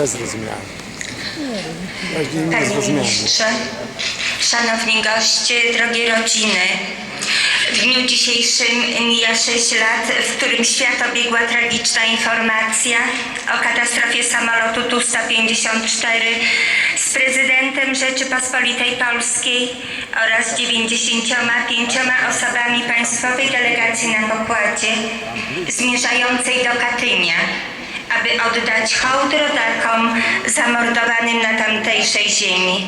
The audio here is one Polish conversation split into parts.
źle zrozumiałem. Właśnie nie Panie zrozumiałem. ministrze, szanowni goście, drogie rodziny. W dniu dzisiejszym mija 6 lat, w którym świat obiegła tragiczna informacja o katastrofie samolotu Tu-154 z prezydentem Rzeczypospolitej Polskiej oraz 95 osobami państwowej delegacji na pokładzie zmierzającej do Katynia aby oddać hołd rodakom zamordowanym na tamtejszej ziemi.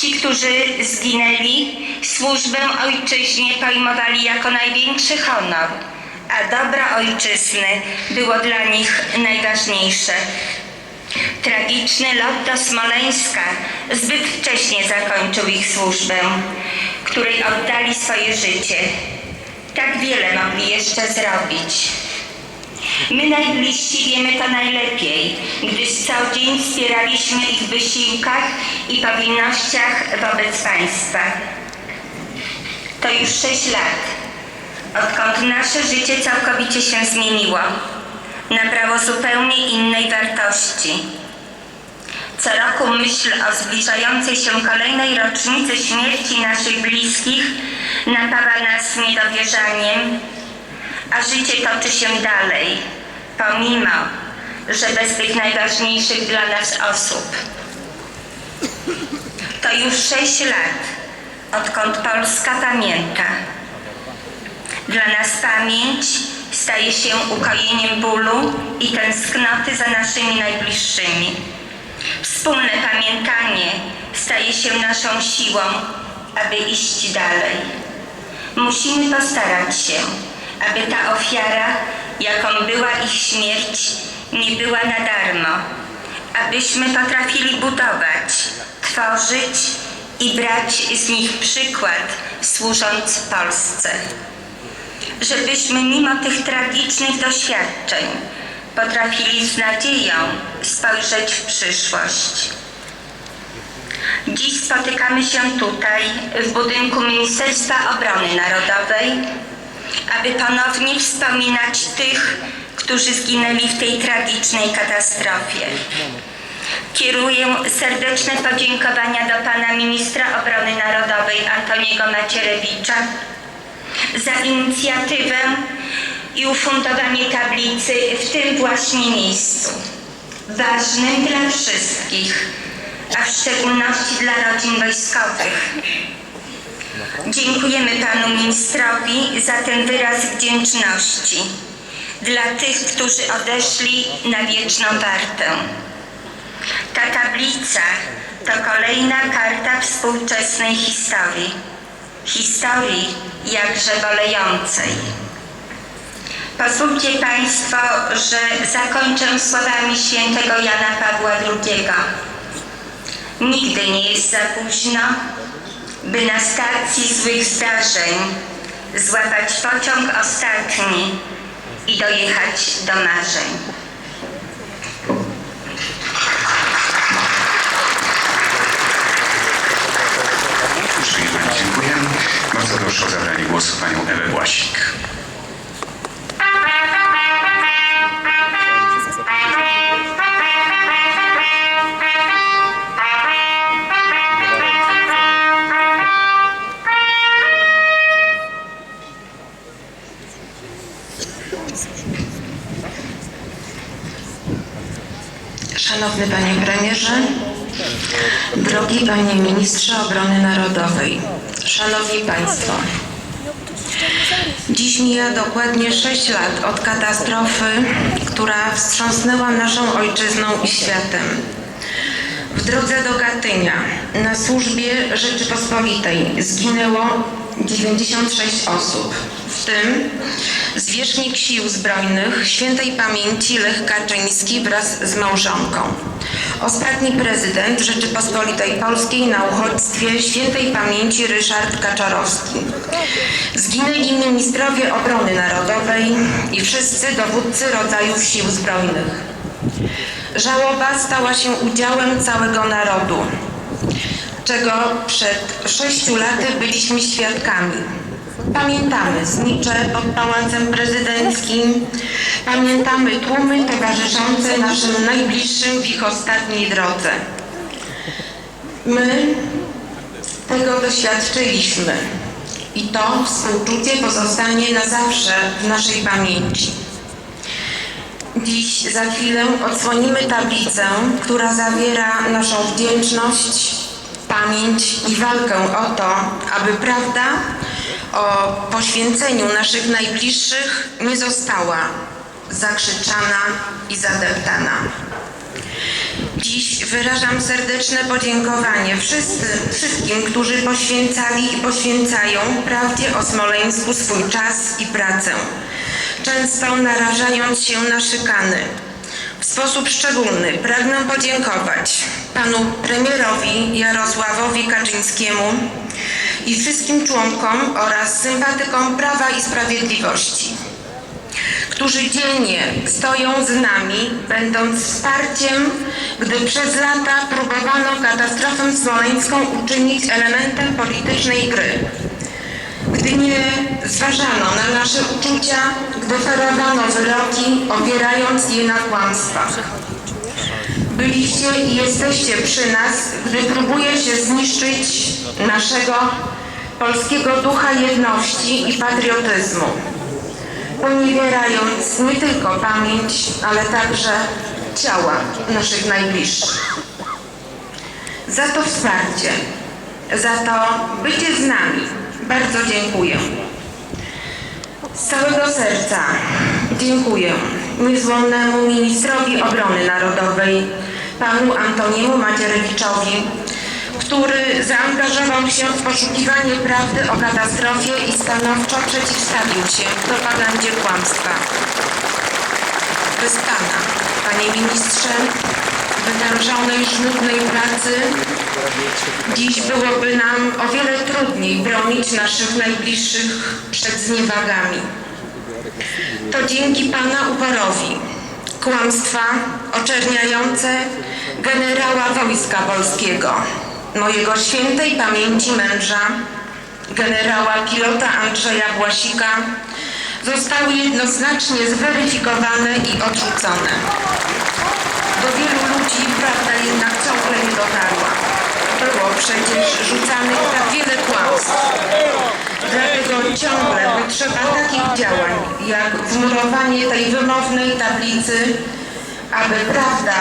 Ci, którzy zginęli, służbę ojczyźnie pojmowali jako największy honor, a dobro ojczyzny było dla nich najważniejsze. Tragiczny lot do Smoleńska zbyt wcześnie zakończył ich służbę, której oddali swoje życie. Tak wiele mogli jeszcze zrobić. My najbliżsi wiemy to najlepiej, gdyż cały dzień wspieraliśmy ich w wysiłkach i powinnościach wobec państwa. To już sześć lat, odkąd nasze życie całkowicie się zmieniło, nabrało zupełnie innej wartości. Co roku myśl o zbliżającej się kolejnej rocznicy śmierci naszych bliskich napawa nas niedowierzaniem, a życie toczy się dalej, pomimo, że bez tych najważniejszych dla nas osób. To już sześć lat, odkąd Polska pamięta. Dla nas pamięć staje się ukojeniem bólu i tęsknoty za naszymi najbliższymi. Wspólne pamiętanie staje się naszą siłą, aby iść dalej. Musimy postarać się, aby ta ofiara, jaką była ich śmierć, nie była na darmo, abyśmy potrafili budować, tworzyć i brać z nich przykład, służąc Polsce. Żebyśmy mimo tych tragicznych doświadczeń potrafili z nadzieją spojrzeć w przyszłość. Dziś spotykamy się tutaj, w budynku Ministerstwa Obrony Narodowej, aby ponownie wspominać tych, którzy zginęli w tej tragicznej katastrofie. Kieruję serdeczne podziękowania do pana ministra obrony narodowej Antoniego Macierewicza za inicjatywę i ufundowanie tablicy w tym właśnie miejscu, ważnym dla wszystkich, a w szczególności dla rodzin wojskowych. Dziękujemy panu ministrowi za ten wyraz wdzięczności dla tych, którzy odeszli na wieczną wartę. Ta tablica to kolejna karta współczesnej historii. Historii jakże bolejącej. Pozwólcie Państwo, że zakończę słowami świętego Jana Pawła II. Nigdy nie jest za późno, by na stacji złych zdarzeń złapać pociąg ostatni i dojechać do marzeń. Dziękuję. Bardzo proszę o zabranie głosu Panią Ewę Błasik. Szanowny Panie Premierze, drogi Panie Ministrze Obrony Narodowej, Szanowni Państwo. Dziś mija dokładnie 6 lat od katastrofy, która wstrząsnęła naszą ojczyzną i światem. W drodze do Katynia na służbie Rzeczypospolitej zginęło 96 osób, w tym zwierzchnik Sił Zbrojnych świętej pamięci Lech Kaczyński wraz z małżonką. Ostatni prezydent Rzeczypospolitej Polskiej na uchodźstwie świętej pamięci Ryszard Kaczorowski. Zginęli ministrowie obrony narodowej i wszyscy dowódcy rodzajów Sił Zbrojnych. Żałoba stała się udziałem całego narodu, czego przed sześciu laty byliśmy świadkami. Pamiętamy znicze pod Pałacem Prezydenckim, pamiętamy tłumy towarzyszące naszym najbliższym w ich ostatniej drodze. My tego doświadczyliśmy i to współczucie pozostanie na zawsze w naszej pamięci. Dziś za chwilę odsłonimy tablicę, która zawiera naszą wdzięczność, pamięć i walkę o to, aby prawda o poświęceniu naszych najbliższych nie została zakrzyczana i zadeptana. Dziś wyrażam serdeczne podziękowanie wszyscy, wszystkim, którzy poświęcali i poświęcają prawdzie o Smoleńsku swój czas i pracę, często narażając się na szykany. W sposób szczególny pragnę podziękować panu premierowi Jarosławowi Kaczyńskiemu i wszystkim członkom oraz sympatykom Prawa i Sprawiedliwości którzy dziennie stoją z nami, będąc wsparciem, gdy przez lata próbowano katastrofę smoleńską uczynić elementem politycznej gry. Gdy nie zważano na nasze uczucia, gdy ferowano wyroki, opierając je na kłamstwach. Byliście i jesteście przy nas, gdy próbuje się zniszczyć naszego polskiego ducha jedności i patriotyzmu poniewierając nie tylko pamięć, ale także ciała naszych najbliższych. Za to wsparcie, za to bycie z nami bardzo dziękuję. Z całego serca dziękuję niezłomnemu ministrowi obrony narodowej, panu Antoniemu Macierewiczowi, który zaangażował się w poszukiwanie prawdy o katastrofie i stanowczo przeciwstawił się propagandzie kłamstwa. Bez Pana, Panie Ministrze, wytężonej, żmudnej pracy, dziś byłoby nam o wiele trudniej bronić naszych najbliższych przed zniewagami. To dzięki Pana uporowi kłamstwa oczerniające generała Wojska Polskiego, mojego świętej pamięci męża, generała pilota Andrzeja Błasika, zostały jednoznacznie zweryfikowane i odrzucone. Do wielu ludzi prawda jednak ciągle nie dotarła. Było przecież rzucanych tak wiele kłamstw. Dlatego ciągle potrzeba takich działań, jak wmurowanie tej wymownej tablicy, aby prawda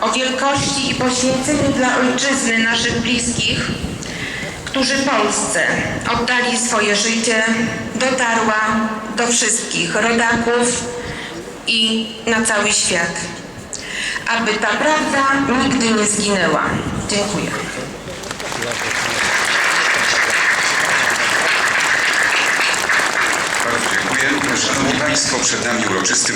o wielkości i poświęceniu dla ojczyzny naszych bliskich, którzy Polsce oddali swoje życie, dotarła do wszystkich rodaków i na cały świat. Aby ta prawda nigdy nie zginęła. Dziękuję. Szanowni Państwo, przed nami uroczysty